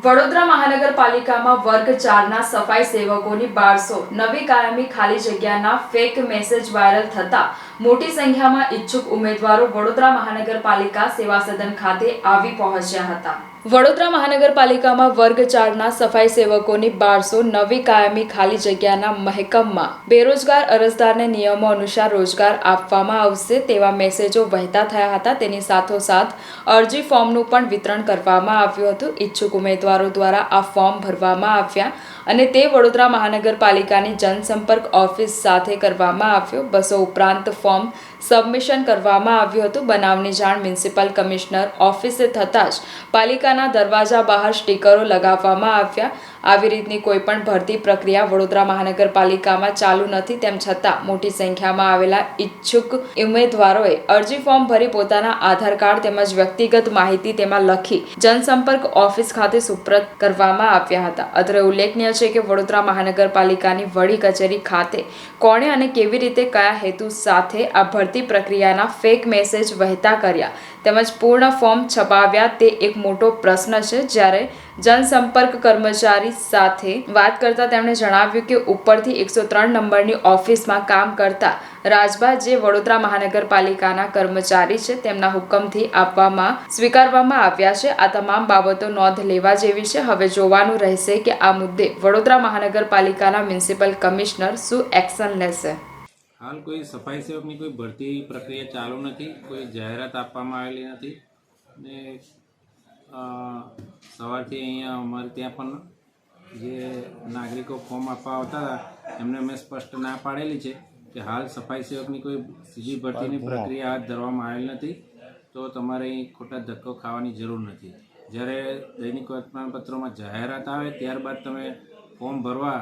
વડોદરા મહાનગરપાલિકામાં વર્ગ ચારના સફાઈ સેવકોની બારસો નવી કાયમી ખાલી જગ્યાના ફેક મેસેજ વાયરલ થતા મોટી સંખ્યામાં ઈચ્છુક ઉમેદવારો વડોદરા મહાનગરપાલિકા સેવા સદન ખાતે આવી પહોંચ્યા હતા. વડોદરા મહાનગરપાલિકામાં વર્ગ ચારના સફાઈ સેવકોની બારસો નવી કાયમી ખાલી જગ્યાના મહેકમમાં બેરોજગાર અરજદારને નિયમો અનુસાર રોજગાર આપવામાં આવશે તેવા મેસેજો વહેતા થયા હતા. તેની સાથોસાથ અરજી ફોર્મનું પણ વિતરણ કરવામાં આવ્યું હતું. ઈચ્છુક ઉમેદવારો દ્વારા આ ફોર્મ ભરવામાં આવ્યા અને તે વડોદરા મહાનગરપાલિકાની જનસંપર્ક ઓફિસ સાથે કરવામાં આવ્યો. બસો ઉપરાંત ફોર્મ સબમિશન કરવામાં આવ્યું હતું. બનાવની જાણ મ્યુનિસિપલ કમિશનર ઓફિસે થતાં જ પાલિકાના દરવાજા બહાર સ્ટીકરો લગાવવામાં આવ્યા આવી રીતની કોઈ પણ ભરતી પ્રક્રિયા વડોદરા મહાનગરપાલિકામાં ચાલુ નથી, તેમ છતાં મોટી સંખ્યામાં આવેલા ઈચ્છુક ઉમેદવારોએ અરજી ફોર્મ ભરી પોતાના આધાર કાર્ડ તેમજ વ્યક્તિગત માહિતી તેમાં લખી જનસંપર્ક ઓફિસ ખાતે સુપ્રત કરવામાં આવ્યા હતા. અત્રે ઉલ્લેખનીય છે કે વડોદરા મહાનગરપાલિકાની વડી કચેરી ખાતે કોણે અને કેવી રીતે કયા હેતુ સાથે આ ભરતી પ્રક્રિયાના ફેક મેસેજ વહેતા કર્યા તેમજ પૂર્ણ ફોર્મ છપાવ્યા તે એક મોટો પ્રશ્ન છે, જ્યારે જનસંપર્ક કર્મચારી સાથે વાત કરતા તેમણે જણાવ્યું કે ઉપરથી એકસો ત્રણ નંબરની ઓફિસમાં કામ કરતા રાજભા જે વડોદરા મહાનગરપાલિકાના કર્મચારી છે, તેમના હુકમથી આપવામાં, સ્વીકારવામાં આવ્યા છે. આ તમામ બાબતો નોંધ લેવા જેવી છે. હવે જોવાનું રહેશે કે આ મુદ્દે વડોદરા મહાનગરપાલિકાના મ્યુનિસિપલ કમિશનર શું એક્શન લેશે. હાલ કોઈ સફાઈ સેવકની કોઈ ભરતી પ્રક્રિયા ચાલુ નથી. કોઈ જાહેરાત આપવામાં આવેલી નથી. ને સવારથી અહીંયા અમારે ત્યાં પણ જે નાગરિકો ફોર્મ આપવા આવતા હતા એમને મેં સ્પષ્ટ ના પાડેલી છે કે હાલ સફાઈ સેવકની કોઈ સીધી ભરતીની પ્રક્રિયા હાથ ધરવામાં આવેલ નથી તો તમારે અહીં ખોટા ધક્કો ખાવાની જરૂર નથી. જ્યારે દૈનિક વર્તમાનપત્રોમાં જાહેરાત આવે ત્યારબાદ તમે ફોર્મ ભરવા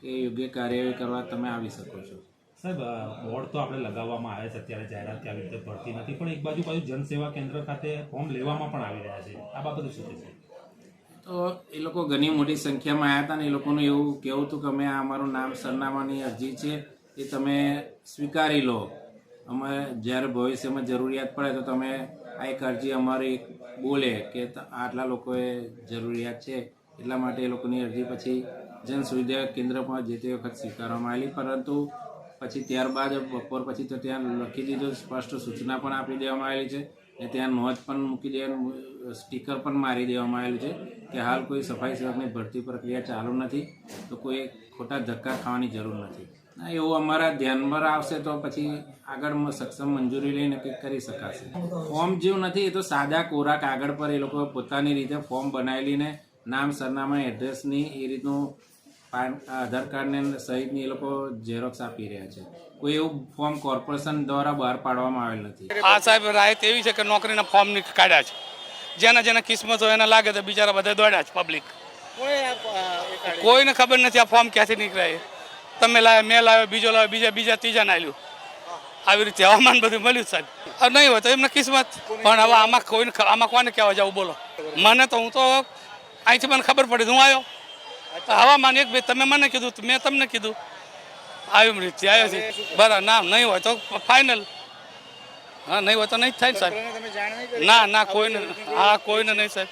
કે યોગ્ય કાર્યવાહી કરવા તમે આવી શકો છો. સાહેબ બોર્ડ તો આપણે લગાવવામાં આવે છે અત્યારે જાહેરાત આવી રીતે ભરતી નથી, પણ એક બાજુ બાજુ જનસેવા કેન્દ્ર ખાતે ફોર્મ લેવામાં પણ આવી રહ્યા છે. આ બાબતે શું થશે તો એ લોકો ઘણી મોટી સંખ્યામાં આવ્યા હતા ને એ લોકોનું એવું કહેવું હતું કે અમે આ અમારું નામ સરનામાની અરજી છે, એ તમે સ્વીકારી લો. અમે જ્યારે ભવિષ્યમાં જરૂરિયાત પડે તો તમે આ એક અરજી અમારી બોલે કે આટલા લોકોએ જરૂરિયાત છે, એટલા માટે એ લોકોની અરજી પછી જન સુવિધા કેન્દ્રમાં જે તે વખત સ્વીકારવામાં આવેલી, પરંતુ પછી ત્યારબાદ બપોર પછી તો ત્યાં લખી દીધું, સ્પષ્ટ સૂચના પણ આપી દેવામાં આવેલી છે ને ત્યાં નોંધ પણ મૂકી દેવાનું સ્ટીકર પણ મારી દેવામાં આવેલું છે કે હાલ કોઈ સફાઈ સેવકની ભરતી પ્રક્રિયા ચાલુ નથી, તો કોઈ ખોટા ધક્કા ખાવાની જરૂર નથી. એવું અમારા ધ્યાનમાં આવશે તો પછી આગળ સક્ષમ મંજૂરી લઈને કંઈક કરી શકાશે. ફોર્મ જેવું નથી, એ તો સાદા કોરા કાગળ પર એ લોકો પોતાની રીતે ફોર્મ બનાવી લઈને નામ, સરનામા, એડ્રેસની એ રીતનું પાન આધાર કાર્ડને સહિતની એ લોકો ઝેરોક્સ આપી રહ્યા છે. કોઈ એવું ફોર્મ કોર્પોરેશન દ્વારા બહાર પાડવામાં આવેલ નથી. આ સાહેબ રાહત એવી છે કે નોકરીના ફોર્મની કાઢ્યા છે. જેના જેના કિસ્મત હોય એને લાગે તો બિચારા બધા દોડ્યા છે પબ્લિક કોઈને ખબર નથી આ ફોર્મ ક્યાંથી નીકળાય. તમે લાવ્યા મેં લાવ્યો બીજો લાવ્યો બીજા બીજા ત્રીજા નાલ્યું આવી રીતે હવામાન બધું મળ્યું સાહેબ. નહીં હોય તો એમને કિસ્મત. પણ હવે આમાં કોઈને આમાં કોને કહેવા જાવ બોલો. મને તો હું તો અહીંથી મને ખબર પડી હું આવ્યો. હવામાન એક ભાઈ તમે મને કીધું મેં તમને કીધું. આવી રીતે આવ્યો છે બરાબર ના નહીં હોય તો ફાઇનલ હા નહીં હોય તો નહીં થાય સાહેબ. ના ના કોઈને હા કોઈને નહીં સાહેબ.